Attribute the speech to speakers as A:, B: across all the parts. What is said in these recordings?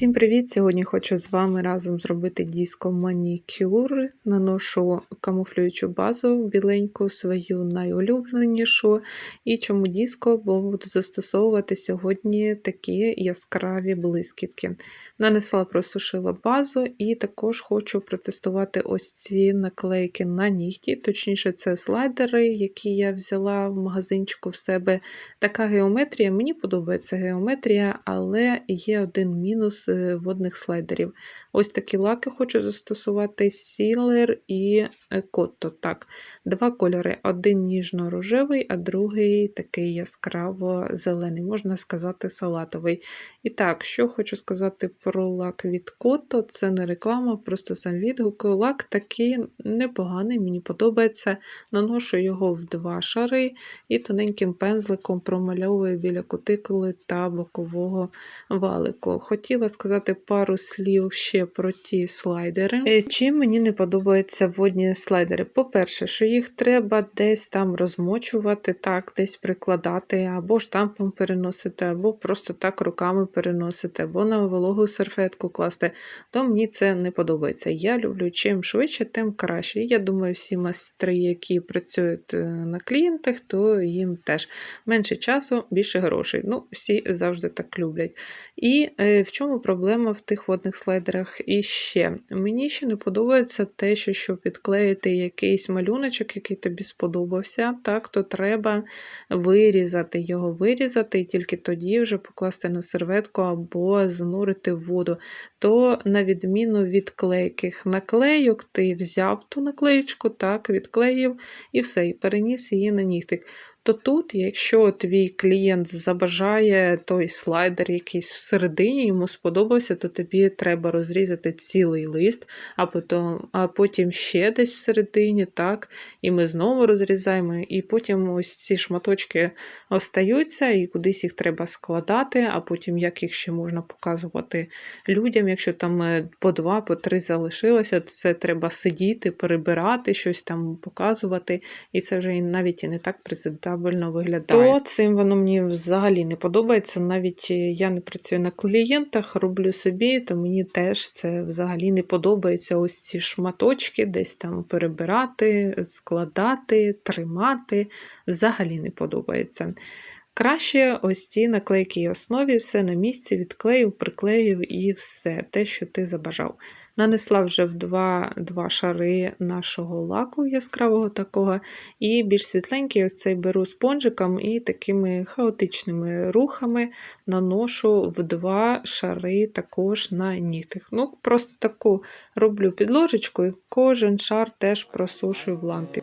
A: Всім привіт! Сьогодні хочу з вами разом зробити диско манікюр. Наношу камуфлюючу базу біленьку, свою найулюбленішу. І чому диско? Бо буду застосовувати сьогодні такі яскраві блискітки. Нанесла, просушила базу, і також хочу протестувати ось ці наклейки на нігті. Точніше, це слайдери, які я взяла в магазинчику в себе. Така геометрія. Мені подобається геометрія, але є один мінус е, водних слайдерів. Ось такі лаки хочу застосувати Сілер і Котто. Так, Два кольори: один ніжно-рожевий, а другий такий яскраво-зелений, можна сказати, салатовий. І так, що хочу сказати про лак від Котто, це не реклама, просто сам відгук. Лак такий непоганий, мені подобається. Наношу його в два шари і тоненьким пензликом промальовую біля кутикули та бокового валику. Хотіла сказати пару слів ще про ті слайдери. Е, Чим мені не подобаються водні слайдери? По-перше, що їх треба десь там розмочувати, так, десь прикладати, або штампом переносити, або просто так руками переносити, або на вологу серфетку класти, то мені це не подобається. Я люблю чим швидше, тим краще. Я думаю, всі майстри, які працюють е, на клієнтах, то їм теж менше часу, більше грошей. Ну, всі завжди так люблять. І е, в чому проблема в тих водних слайдерах? І ще мені ще не подобається те, що щоб підклеїти якийсь малюночок, який тобі сподобався, так, то треба вирізати його, вирізати і тільки тоді вже покласти на серветку або занурити в воду. То, на відміну від клейких наклейок, ти взяв ту наклеєчку, так, відклеїв і все, і переніс її на нігтик то тут, якщо твій клієнт забажає той слайдер якийсь всередині, йому сподобався, то тобі треба розрізати цілий лист, а потім а потім ще десь всередині, так, і ми знову розрізаємо, і потім ось ці шматочки остаються, і кудись їх треба складати, а потім як їх ще можна показувати людям, якщо там е, по два, по три залишилося, це треба сидіти, перебирати, щось там показувати, і це вже навіть і не так презентабельно презентабельно виглядає. То цим воно мені взагалі не подобається. Навіть е, я не працюю на клієнтах, роблю собі, то мені теж це взагалі не подобається. Ось ці шматочки, десь там перебирати, складати, тримати. Взагалі не подобається. Краще ось ці наклейки основі, все на місці, відклеїв, приклеїв і все, те, що ти забажав. Нанесла вже в два два шари нашого лаку яскравого такого, і більш світленький ось цей беру спонжиком і такими хаотичними рухами наношу в два шари також на нігтих. Ну, Просто таку роблю підложечку, і кожен шар теж просушую в лампі.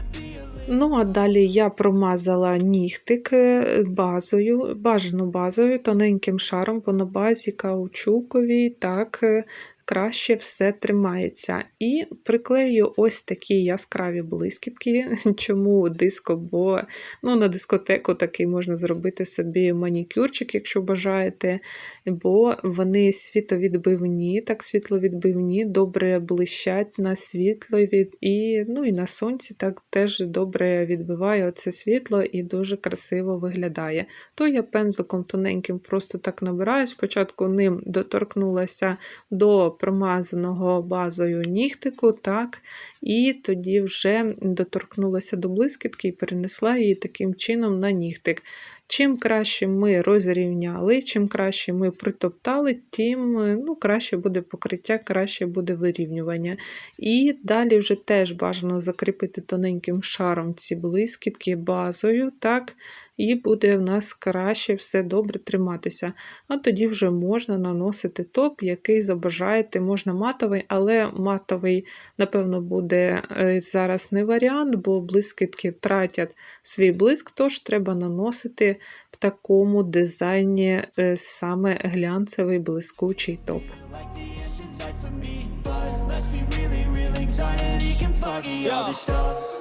A: Ну, а далі я промазала нігтик базою, бажану базою, тоненьким шаром, бо на базі каучуковій, так, е, краще все тримається. І приклею ось такі яскраві блискітки. Чому диско? Бо ну, на дискотеку такий можна зробити собі манікюрчик, якщо бажаєте, бо вони світовідбивні, так світловідбивні, добре блищать на світло і, ну, і на сонці так теж добре відбиває оце світло і дуже красиво виглядає. То я пензликом тоненьким просто так набираю. Спочатку ним доторкнулася до промазаного базою нігтику, так, і тоді вже доторкнулася до блискітки і перенесла її таким чином на нігтик. Чим краще ми розрівняли, чим краще ми притоптали, тим ну, краще буде покриття, краще буде вирівнювання. І далі вже теж бажано закріпити тоненьким шаром ці блискітки базою, так, і буде в нас краще все добре триматися. А тоді вже можна наносити топ, який забажаєте. Можна матовий, але матовий, напевно, буде е, зараз не варіант, бо блискітки втратять свій блиск, тож треба наносити в такому дизайні е, саме глянцевий блискучий топ.
B: like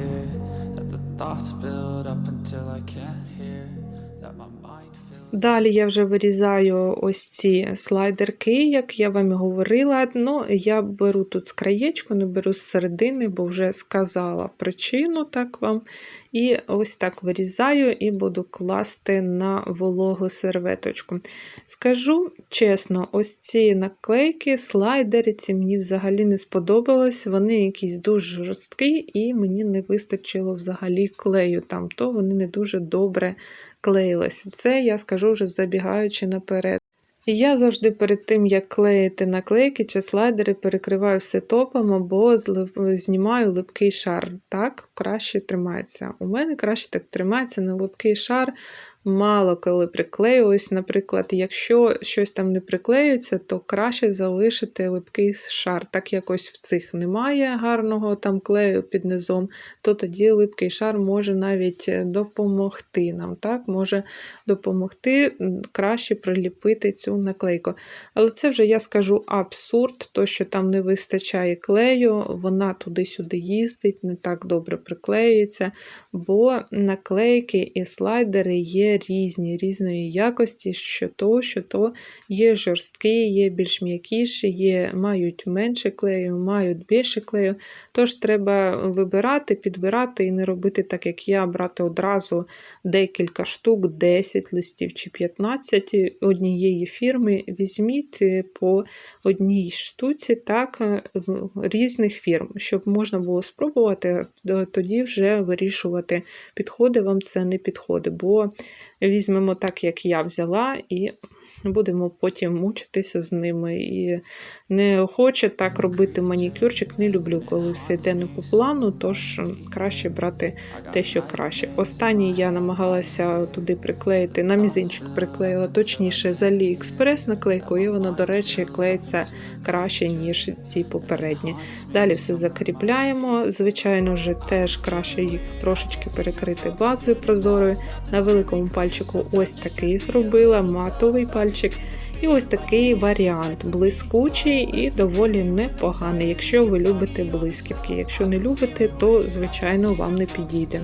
B: fear that the thoughts build up until I can't hear That my mind
A: Далі я вже вирізаю ось ці слайдерки, як я вам і говорила. Ну, я беру тут з не беру з середини, бо вже сказала причину так вам. І ось так вирізаю і буду класти на вологу серветочку. Скажу чесно, ось ці наклейки, слайдери, ці мені взагалі не сподобалось. Вони якісь дуже жорсткі, і мені не вистачило взагалі клею там, то вони не дуже добре клеїлися. Це я скажу вже забігаючи наперед. І Я завжди перед тим, як клеїти наклейки чи слайдери, перекриваю все топом або знімаю липкий шар. Так краще тримається. У мене краще так тримається на липкий шар. Мало коли приклеююсь. Наприклад, якщо щось там не приклеюється, то краще залишити липкий шар. Так якось в цих немає гарного там клею під низом, то тоді липкий шар може навіть е, допомогти нам. так, Може допомогти краще приліпити цю наклейку. Але це вже я скажу абсурд, то що там не вистачає клею, вона туди-сюди їздить, не так добре приклеюється, бо наклейки і слайдери є різні, різної якості, що то, що то є жорсткі, є більш м'якіші, є, мають менше клею, мають більше клею. Тож треба вибирати, підбирати і не робити так, як я, брати одразу декілька штук, 10 листів чи 15 однієї фірми. Візьміть по одній штуці так, різних фірм, щоб можна було спробувати, тоді вже вирішувати, підходить вам це, не підходить. Бо візьмемо так, як я взяла, і будемо потім мучитися з ними. І не хоче так робити манікюрчик, не люблю, коли все йде не по плану, тож краще брати те, що краще. Останній я намагалася туди приклеїти, на мізинчик приклеїла, точніше, з AliExpress наклейку, і вона, до речі, клеїться краще, ніж ці попередні. Далі все закріпляємо. Звичайно ж, теж краще їх трошечки перекрити базою прозорою. На великому пальчику ось такий зробила, матовий пальчик. І ось такий варіант блискучий і доволі непоганий, якщо ви любите блискітки. Якщо не любите, то звичайно вам не підійде.